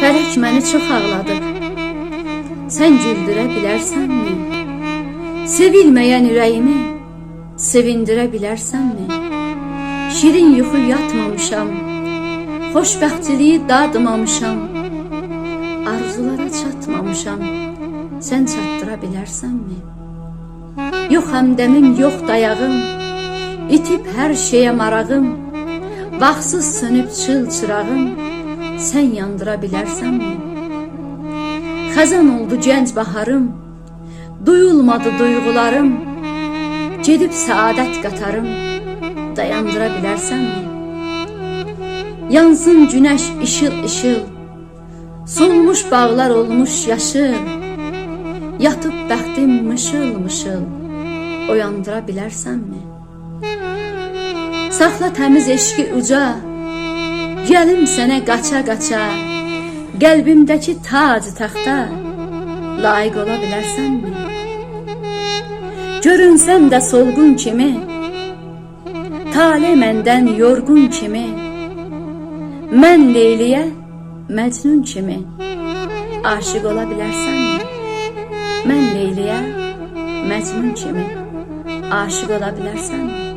Fələk məni çox ağladır. Sən güldürə bilərsənmi? Sevilməyən ürəyimi sevindirə bilərsənmi? Şirin yuxu yatmamışam. Xoşbəxtliyi dadmamışam. Arzulara çatmamışam. Sən çatdıra bilərsənmi? Yox həmdəmim, yox dayağım. İtib hər şeyə marağım. Vaxtsız sönüb çıl çırağım. Sən yandıra bilərsənmi? Xəzan oldu gənc baharım. Duyulmadı duyğularım. Gedib səadət qatarım. Dayandıra bilərsənmi? Yansın günəş işıl işıl. Solmuş bağlar olmuş yaşıl. Yatıb bəxtim mışıl mışıl. Oyandıra bilərsənmi? Saxla təmiz eşqi uca. Gəlim sənə qaça qaça. Qəlbimdəki tac taxta layiq ola bilərsənmi? Görünsəm də solğun kimi, tale məndən yorğun kimi, mən Leyliyə Məcnun kimi aşiq ola bilərsənmi? Mən Leyliyə Məcnun kimi aşiq ola bilərsənmi?